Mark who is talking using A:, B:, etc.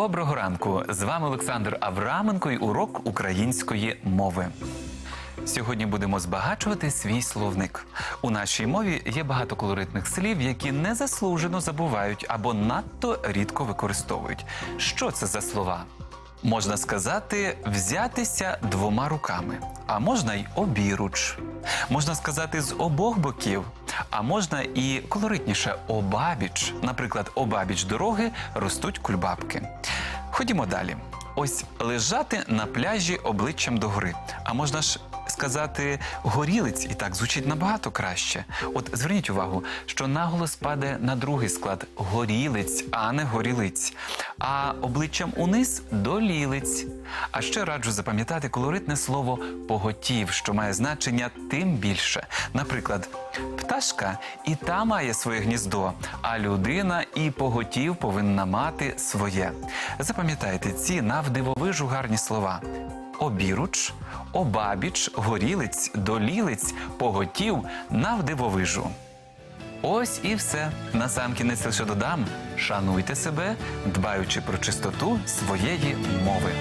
A: Доброго ранку! З вами Олександр Авраменко і урок української мови. Сьогодні будемо збагачувати свій словник. У нашій мові є багато колоритних слів, які незаслужено забувають або надто рідко використовують. Що це за слова? Можна сказати взятися двома руками, а можна й обіруч. Можна сказати з обох боків, а можна і колоритніше обабіч. Наприклад, обабіч дороги ростуть кульбабки. Ходімо далі. Ось лежати на пляжі обличчям догори. А можна ж сказати горілиць, і так звучить набагато краще. От зверніть увагу, що наголос падає на другий склад горілиць, а не горілиць. А обличчям униз долілиць. А ще раджу запам'ятати колоритне слово поготів, що має значення тим більше. Наприклад, пташка і та має своє гніздо, а людина і поготів повинна мати своє. Запам'ятайте ці навдивовижу гарні слова. Обіруч, обабіч, горілиць, долілиць, поготів, навдивовижу. Ось і все. Насамкінець лише додам. Шануйте себе, дбаючи про чистоту своєї мови.